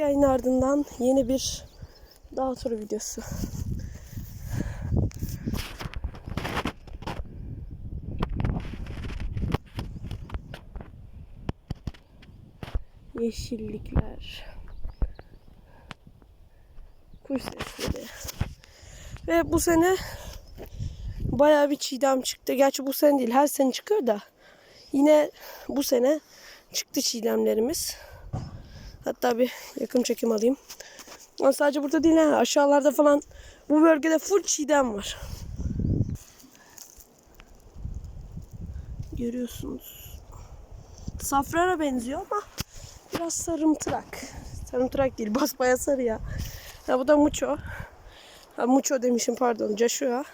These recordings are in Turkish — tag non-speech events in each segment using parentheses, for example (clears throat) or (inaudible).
İki ardından yeni bir dağ turu videosu. Yeşillikler. Kuş sesleri. Ve bu sene bayağı bir çiğdem çıktı. Gerçi bu sene değil her sene çıkıyor da. Yine bu sene çıktı çiğdemlerimiz. Hatta bir yakın çekim alayım. Ama sadece burada değil ha, aşağılarda falan bu bölgede full çiğdem var. Görüyorsunuz. Safrara benziyor ama biraz sarımtırak. Sarımtırak değil (laughs) basbaya sarı ya. Ha, bu da muço. Ha, muço demişim pardon. Joshua.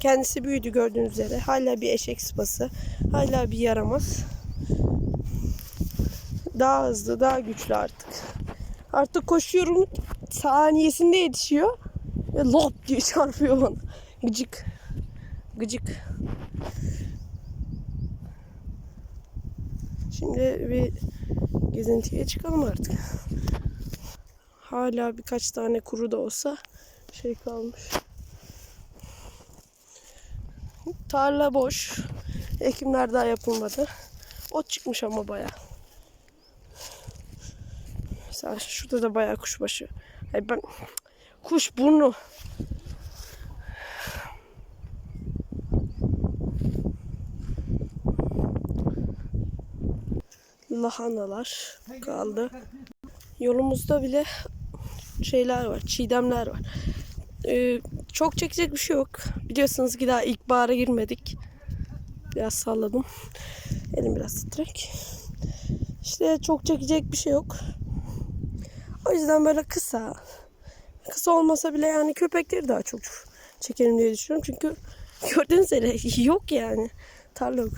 Kendisi büyüdü gördüğünüz üzere. Hala bir eşek sıpası. Hala bir yaramaz. Daha hızlı, daha güçlü artık. Artık koşuyorum saniyesinde yetişiyor. Ve lop diye (laughs) çarpıyor bana. Gıcık. Gıcık. Şimdi bir gezintiye çıkalım artık. Hala birkaç tane kuru da olsa şey kalmış. Tarla boş. Ekimler daha yapılmadı. Ot çıkmış ama baya. Mesela şurada da bayağı kuşbaşı. Ay ben kuş burnu. Lahanalar kaldı. Yolumuzda bile şeyler var, çiğdemler var. Ee, çok çekecek bir şey yok. Biliyorsunuz ki daha ilkbahara girmedik. Biraz salladım. Elim biraz titrek. İşte çok çekecek bir şey yok. O yüzden böyle kısa. Kısa olmasa bile yani köpekleri daha çok çekelim diye düşünüyorum. Çünkü gördüğünüz üzere (laughs) yok yani. Tarla yok.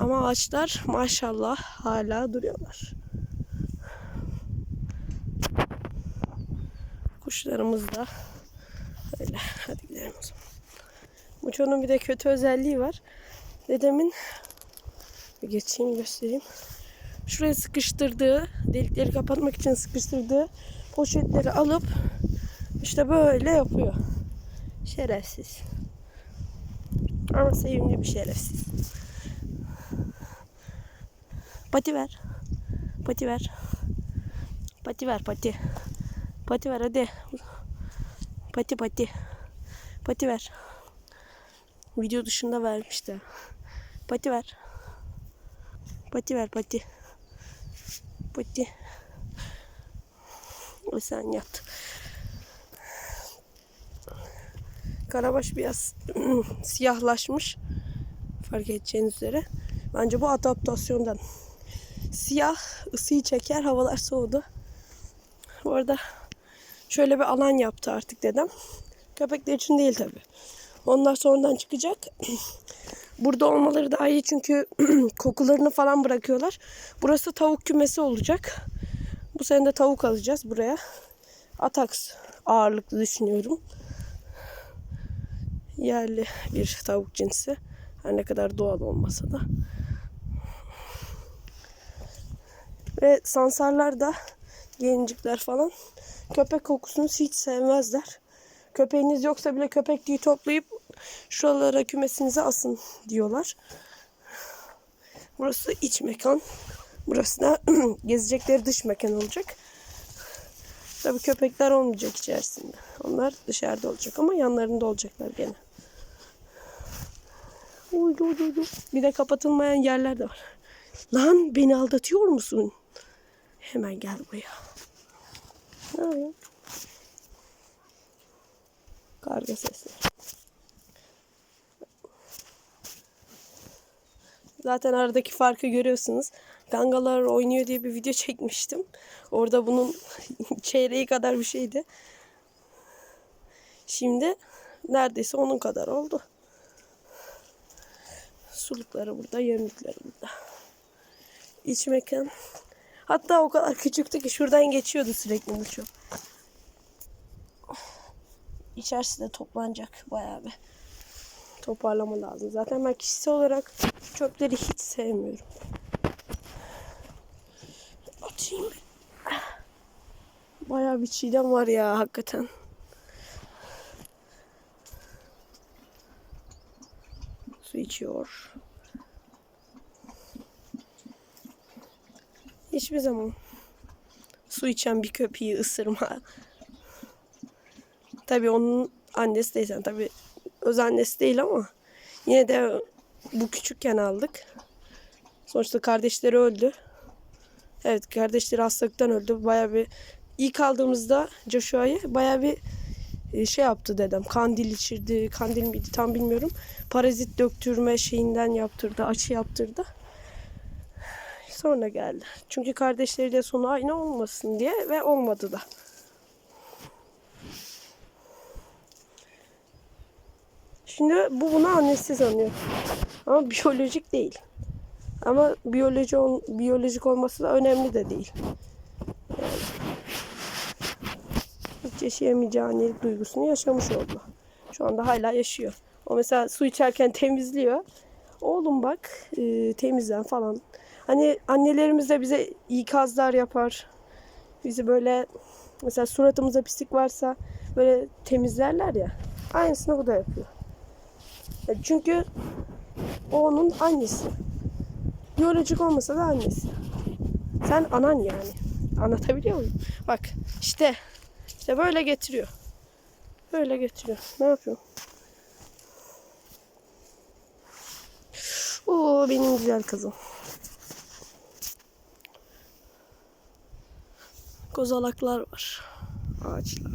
Ama ağaçlar maşallah hala duruyorlar. Kuşlarımız da öyle. Hadi gidelim o zaman. Muço'nun bir de kötü özelliği var. Dedemin geçeyim göstereyim. Şuraya sıkıştırdığı, delikleri kapatmak için sıkıştırdığı poşetleri alıp işte böyle yapıyor. Şerefsiz. Ama sevimli bir şerefsiz. Pati ver. Pati ver. Pati ver pati. Pati ver hadi. Pati pati. Pati ver. Video dışında vermişti. Pati ver. Pati ver pati. Pati. O sen yat. Karabaş biraz (clears throat) siyahlaşmış. Fark edeceğiniz üzere. Bence bu adaptasyondan. Siyah ısıyı çeker. Havalar soğudu. Bu arada şöyle bir alan yaptı artık dedem. Köpekler için değil tabi. Onlar sonradan çıkacak. (clears throat) Burada olmaları daha iyi çünkü (clears throat) kokularını falan bırakıyorlar. Burası tavuk kümesi olacak. Bu sene de tavuk alacağız buraya. Atax ağırlıklı düşünüyorum. Yerli bir tavuk cinsi. Her ne kadar doğal olmasa da. Ve sansarlar da gelincikler falan köpek kokusunu hiç sevmezler. Köpeğiniz yoksa bile köpekliği toplayıp şuralara kümesinize asın diyorlar. Burası iç mekan. Burası da (clears throat) gezecekleri dış mekan olacak. Tabii köpekler olmayacak içerisinde. Onlar dışarıda olacak ama yanlarında olacaklar gene. Uy, uy, uy. Bir de kapatılmayan yerler de var. Lan beni aldatıyor musun? Hemen gel buraya. Ne yapıyorsun? Karga sesleri. Zaten aradaki farkı görüyorsunuz. Gangalar oynuyor diye bir video çekmiştim. Orada bunun (laughs) çeyreği kadar bir şeydi. Şimdi neredeyse onun kadar oldu. Sulukları burada, yemlikleri burada. İç mekan. Hatta o kadar küçüktü ki şuradan geçiyordu sürekli bu. İçerisi de toplanacak bayağı bir. Toparlama lazım. Zaten ben kişisel olarak çöpleri hiç sevmiyorum. Atayım. Bayağı bir çiğdem var ya hakikaten. Su içiyor. Hiçbir zaman su içen bir köpeği ısırma. Tabii onun annesi değil. Yani tabii öz annesi değil ama yine de bu küçükken aldık. Sonuçta kardeşleri öldü. Evet kardeşleri hastalıktan öldü. Bayağı bir ilk aldığımızda Joshua'yı bayağı bir e, şey yaptı dedem. Kandil içirdi. Kandil miydi tam bilmiyorum. Parazit döktürme şeyinden yaptırdı. Açı yaptırdı. Sonra geldi. Çünkü kardeşleri de sonu aynı olmasın diye ve olmadı da. Şimdi bu bunu annesi sanıyor. Ama biyolojik değil. Ama biyoloji ol- biyolojik olması da önemli de değil. Yani hiç yaşayamayacağı duygusunu yaşamış oldu. Şu anda hala yaşıyor. O mesela su içerken (laughs) temizliyor. Oğlum bak e, temizlen falan. Hani annelerimiz de bize ikazlar yapar. Bizi böyle mesela suratımıza pislik varsa böyle temizlerler ya. Aynısını bu da yapıyor. Çünkü o onun annesi. Biyolojik olmasa da annesi. Sen anan yani. Anlatabiliyor muyum? Bak işte işte böyle getiriyor. Böyle getiriyor. Ne yapıyor? Oo benim güzel kızım. Kozalaklar var. Ağaçlar.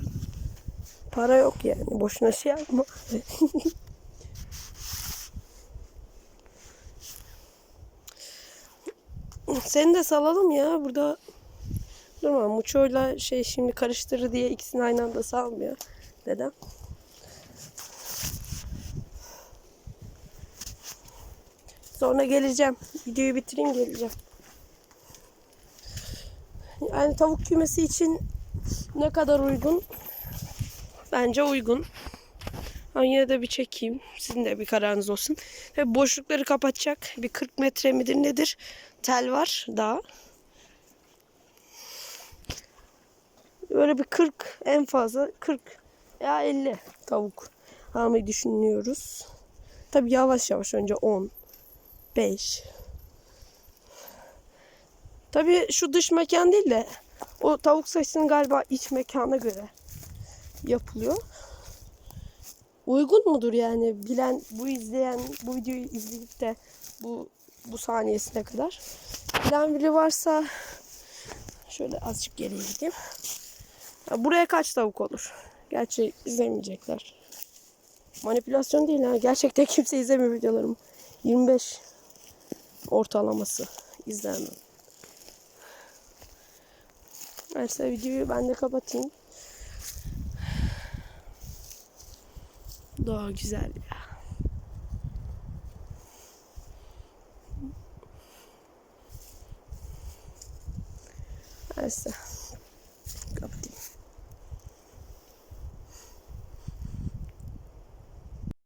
Para yok yani. Boşuna şey yapma. (laughs) Seni de salalım ya. Burada durma. Muço'yla şey şimdi karıştırır diye ikisini aynı anda salmıyor. Dedem. Sonra geleceğim. Videoyu bitireyim geleceğim. Yani tavuk kümesi için ne kadar uygun? Bence uygun. Ben yine de bir çekeyim. Sizin de bir kararınız olsun. Ve boşlukları kapatacak bir 40 metre midir nedir? Tel var daha. Böyle bir 40 en fazla 40 ya 50 tavuk almayı düşünüyoruz. Tabi yavaş yavaş önce 10 5 Tabi şu dış mekan değil de o tavuk sayısının galiba iç mekana göre yapılıyor. Uygun mudur yani bilen bu izleyen bu videoyu izleyip de bu bu saniyesine kadar bilen biri varsa şöyle azıcık geriye gideyim. Ya buraya kaç tavuk olur? Gerçi izlemeyecekler. Manipülasyon değil ha. Gerçekten (laughs) kimse izlemiyor videolarımı. 25 ortalaması izlenme. Neyse videoyu ben de kapatayım. Doğa güzel ya.